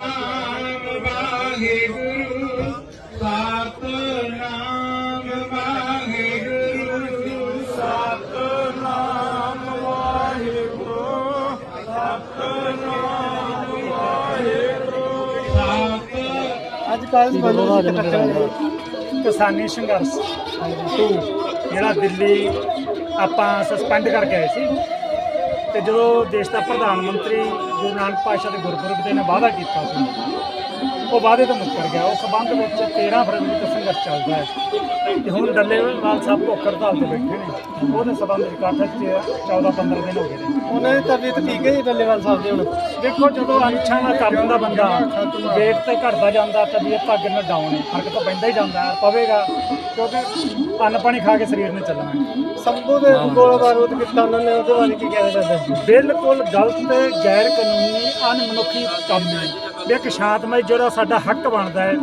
ਨਾਮ ਵਾਹਿਗੁਰੂ ਸਤਨਾਮ ਵਾਹਿਗੁਰੂ। ਸਤਨਾਮ ਵਾਹਿਗੁਰੂ ਸਤਨਾਮ ਵਾਹਿਗੁਰੂ। ਸਤ ਅੱਜ ਕੱਲ੍ਹ ਇਕੱਠੇ ਕਿਸਾਨੀ ਸੰਘਰਸ਼। ਟੂ ਜਿਹੜਾ ਦਿੱਲੀ ਆਪਾਂ ਸਸਪੈਂਡ ਕਰਕੇ ਆਏ ਸੀ ਤੇ ਜਦੋਂ ਦੇਸ਼ ਦਾ ਪ੍ਰਧਾਨ ਮੰਤਰੀ ਗੁਰੂ ਨਾਨਕ ਪਾਤਸ਼ਾਹ ਦੇ ਗੁਰਪੁਰਬ ਦੇ ਨੇ ਵਾਅਦਾ ਕੀਤਾ ਸੀ। ਉਹ ਵਾਅਦੇ ਤੋਂ ਮੁੱਕਰ ਗਿਆ। ਉਸ ਸਬੰਧ ਵਿੱਚ 13 ਫਰਵਰੀ ਤੋਂ ਸੰਘਰਸ਼ ਚੱਲਦਾ ਹੈ। ਤੇ ਹੁਣ ਡੱਲੇਵਾਲ ਸਾਹਿਬ ਭੁੱਖ ਹੜਤਾਲ ਤੇ ਬੈਠੇ ਨੇ। ਉਹਦੇ ਸਬੰਧ ਵਿੱਚ 'ਚ 14 15 ਦਿਨ ਹੋ ਗਏ ਨੇ। ਉਹਨਾਂ ਦੀ ਤਬੀਅਤ ਠੀਕ ਹੈ ਜੀ ਡੱਲੇਵਾਲ ਸਾਹਿਬ ਦੀ ਹੁਣ? ਦੇਖੋ ਜਦੋਂ ਅਨਛਾਂ ਨਾਲ ਕਰ ਦਿੰਦਾ ਬੰਦਾ ਵੇਟ ਤੇ ਘਟਦਾ ਜਾਂਦਾ ਤਬੀਅਤ ਤਾਂ ਅੱਗੇ ਨਾਲ ਡਾਊਨ ਹੈ। ਫ਼ਰਕ ਤਾਂ ਪੈਂਦਾ ਹੀ ਜਾਂਦਾ ਪਵੇਗਾ। ਕਿਉਂਕਿ ਅੰਨ ਪਾਣੀ ਖਾ ਕੇ ਸਰੀਰ ਨੇ ਚੱਲਣਾ। ਸੰਭੂ ਦੇ ਗੋਲਾ ਬਾਰੂਦ ਕੀਤਾ ਉਹਨਾਂ ਨੇ ਉਹਦੇ ਬਾਰੇ ਕੀ ਕਹਿਣਾ ਚਾਹੁੰਦੇ ਬਿਲਕੁਲ ਗਲਤ ਗੈਰ ਕਾਨੂੰਨੀ ਅਨਮਨੁੱਖੀ ਕੰਮ ਹੈ। ਇੱਕ ਸ਼ਾਂਤਮਈ ਜਿਹੜਾ ਸਾਡਾ ਹੱਕ ਬਣਦਾ ਹੈ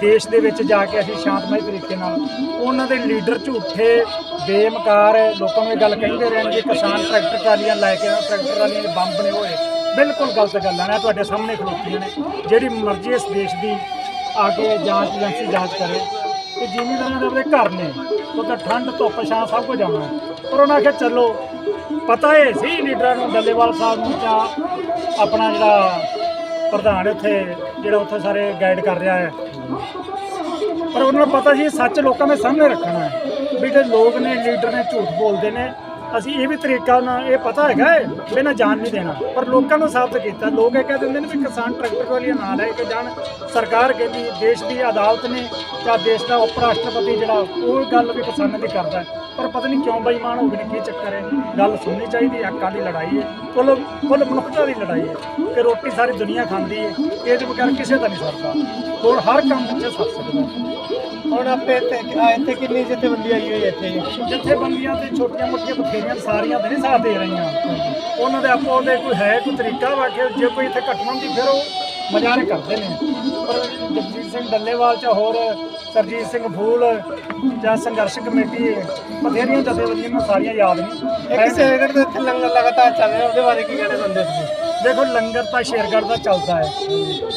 ਦੇਸ਼ ਦੇ ਵਿੱਚ ਜਾ ਕੇ ਅਸੀਂ ਸ਼ਾਂਤਮਈ ਤਰੀਕੇ ਨਾਲ ਉਹਨਾਂ ਦੇ ਲੀਡਰ ਝੂਠੇ ਬੇਮਕਾਰ ਲੋਕਾਂ ਨੂੰ ਇਹ ਗੱਲ ਕਹਿੰਦੇ ਰਹਿਣਗੇ ਕਿਸਾਨ ਟਰੈਕਟਰ ਟਰਾਲੀਆਂ ਲੈ ਕੇ ਆਉਣ, ਟਰੈਕਟਰ ਟਰਾਲੀਆਂ ਦੇ ਬੰਬ ਨੇ ਹੋਏ ਬਿਲਕੁਲ ਗਲਤ ਗੱਲਾਂ ਨੇ ਤੁਹਾਡੇ ਸਾਹਮਣੇ ਖਲੋਤੀਆਂ ਨੇ। ਜਿਹੜੀ ਮਰਜ਼ੀ ਇਸ ਦੇਸ਼ ਦੀ ਆ ਕੇ ਜਾਂਚ ਏਜੰਸੀ ਜਾਂਚ ਕਰੇ ਕਿ ਜ਼ਿਮੀਂਦਾਰਾਂ ਦੇ ਆਪਣੇ ਘਰ ਨੇ। ਉਹ ਤਾਂ ਠੰਡ ਧੁੱਪ ਛਾਂ ਸਭ ਕੁਝ ਆਉਣਾ। ਪਰ ਉਹਨਾਂ ਆਖਿਆ ਚਲੋ ਪਤਾ ਹੈ ਸੀ ਲੀਡਰਾਂ ਨੂੰ ਡੱਲੇਵਾਲ ਸਾਹਿਬ ਨੂੰ ਜਾਂ ਆਪਣਾ ਜਿਹੜਾ ਪ੍ਰਧਾਨ ਉੱਥੇ, ਜਿਹੜਾ ਉੱਥੇ ਸਾਰੇ ਗਾਈਡ ਕਰ ਰਿਹਾ ਹੈ। ਪਰ ਉਹਨਾਂ ਨੂੰ ਪਤਾ ਸੀ ਸੱਚ ਲੋਕਾਂ ਦੇ ਸਾਹਮਣੇ ਰੱਖਣਾ ਹੈ ਵੀ ਜਿਹੜੇ ਲੋਕ ਨੇ ਲੀਡਰ ਨੇ, ਝੂਠ ਬੋਲਦੇ ਨੇ, ਅਸੀਂ ਇਹ ਵੀ ਤਰੀਕਾ ਉਹਨਾਂ ਇਹ ਪਤਾ ਹੈਗਾ ਹੈ ਵੀ ਇਹਨਾਂ ਜਾਣ ਨਹੀਂ ਦੇਣਾ। ਪਰ ਲੋਕਾਂ ਨੂੰ ਸਾਬਤ ਕੀਤਾ। ਲੋਕ ਇਹ ਕਹਿ ਦਿੰਦੇ ਨੇ ਵੀ ਕਿਸਾਨ ਟਰੈਕਟਰ ਵਾਲੀਆਂ ਨਾ ਲੈ ਕੇ ਜਾਣ। ਸਰਕਾਰ ਕਹਿੰਦੀ ਦੇਸ਼ ਦੀ ਅਦਾਲਤ ਨੇ, ਜਾਂ ਦੇਸ਼ ਦਾ ਉਪ ਰਾਸ਼ਟਰਪਤੀ ਜਿਹੜਾ, ਉਹ ਗੱਲ ਵੀ ਕਿਸਾਨਾਂ ਦੀ ਕਰਦਾ ਹੈ। ਪਰ ਪਤਾ ਨਹੀਂ ਕਿਉਂ ਬੇਈਮਾਨ ਹੋ ਗਏ ਨੇ ਕੀ ਚੱਕਰ ਹੈ ਗੱਲ ਸੁਣਨੀ ਚਾਹੀਦੀ ਹੈ, ਹੱਕਾਂ ਦੀ ਲੜਾਈ ਹੈ ਕੁੱਲ ਕੁੱਲ ਮਨੁੱਖਤਾ ਦੀ ਲੜਾਈ ਹੈ ਕਿ ਰੋਟੀ ਸਾਰੀ ਦੁਨੀਆ ਖਾਂਦੀ ਹੈ ਇਹਦੇ ਬਗੈਰ ਕਿਸੇ ਦਾ ਨਹੀਂ ਸਰਦਾ ਹੋਰ ਹਰ ਕੰਮ ਵਿੱਚ ਸਰ ਸਕਦਾ। ਹੁਣ ਆਪੇ ਇੱਥੇ ਆ ਇੱਥੇ ਕਿੰਨੀ ਜਥੇਬੰਦੀ ਆਈ ਹੋਈ ਇੱਥੇ ਜੀ? ਜਥੇਬੰਦੀਆਂ ਤੇ ਛੋਟੀਆਂ ਮੋਟੀਆਂ ਬਥੇਰੀਆਂ ਸਾਰੀਆਂ ਤੇ ਨਹੀਂ ਸਾਥ ਦੇ ਰਹੀਆਂ ਉਹਨਾਂ ਦੇ ਆਪੋ ਦੇ ਕੋਈ ਹੈ ਕੋਈ ਤਰੀਕਾ ਵਾ ਕਿ ਜੇ ਕੋਈ ਇੱਥੇ ਘਟਨਾ ਹੁੰਦੀ ਫਿਰ ਉਹ ਮਜ਼ਾਕ ਕਰਦੇ ਨੇ। ਪਰ ਜਗਜੀਤ ਸਿੰਘ ਡੱਲੇਵਾਲ ਚ ਹੋਰ ਸਰਜੀਤ ਸਿੰਘ ਫੂਲ ਜਾਂ ਸੰਘਰਸ਼ ਕਮੇਟੀ ਬਥੇਰੀਆਂ ਜਥੇਬੰਦੀਆਂ ਨੂੰ ਸਾਰੀਆਂ ਯਾਦ ਨਹੀਂ ਇੱਕ ਸੇਗੜ ਦੇ ਇੱਥੇ ਲੰਗਰ ਲਗਾਤਾਰ ਚੱਲ ਰਿਹਾ ਉਹਦੇ ਬਾਰੇ ਕੀ ਕਹਿਣਾ ਚਾਹੁੰਦੇ ਸੀ ਦੇਖੋ ਲੰਗਰ ਤਾਂ ਸ਼ੇਰਗੜ੍ਹ ਦਾ ਚੱਲਦਾ ਹੈ।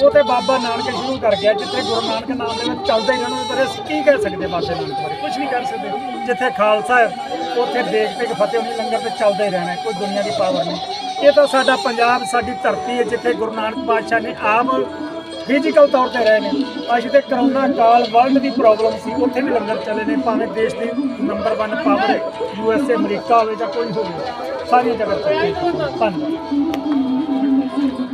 ਉਹ ਤੇ ਬਾਬਾ ਨਾਨਕ ਸ਼ੁਰੂ ਕਰ ਗਿਆ ਜਿੱਥੇ ਗੁਰੂ ਨਾਨਕ ਨਾਮ ਦੇ ਵਿੱਚ ਚੱਲਦਾ ਹੀ ਇਹਨਾਂ ਨੂੰ ਪਰ ਅਸੀਂ ਕੀ ਕਹਿ ਸਕਦੇ ਬਾਬੇ ਨਾਨਕ ਬਾਰੇ? ਕੁਝ ਨਹੀਂ ਕਰ ਸਕਦੇ। ਜਿੱਥੇ ਖਾਲਸਾ ਹੈ ਉੱਥੇ ਦੇਖ ਤੇ ਫਤਿਹ ਹੋਣੀ ਲੰਗਰ ਤੇ ਚੱਲਦਾ ਹੀ ਰਹਿਣਾ ਕੋਈ ਦੁਨੀਆ ਦੀ ਪਾਵਰ ਨਹੀਂ। ਇਹ ਤਾਂ ਸਾਡਾ ਪੰਜਾਬ, ਸਾਡੀ ਧਰਤੀ ਹੈ, ਜਿੱਥੇ ਗੁਰੂ ਨਾਨਕ ਪਾਤਸ਼ਾਹ ਨੇ ਆਮ ਫਿਜ਼ੀਕਲ ਤੌਰ ਤੇ ਰਹੇ ਨੇ। ਅੱਜ ਤੇ ਕਰੋਨਾ ਕਾਲ ਵਰਲਡ ਦੀ ਪ੍ਰੋਬਲਮ ਸੀ, ਉੱਥੇ ਵੀ ਲੰਗਰ ਚੱਲੇ ਨੇ, ਭਾਵੇਂ ਦੇਸ਼ ਦੀ number 1 power U S A America ਹੋਵੇ ਜਾਂ ਕੋਈ ਹੋਵੇ ਸਾਰੀਆਂ ਜਗ੍ਹਾ ਚੱਲਦੇ ਧੰਨਵਾਦ।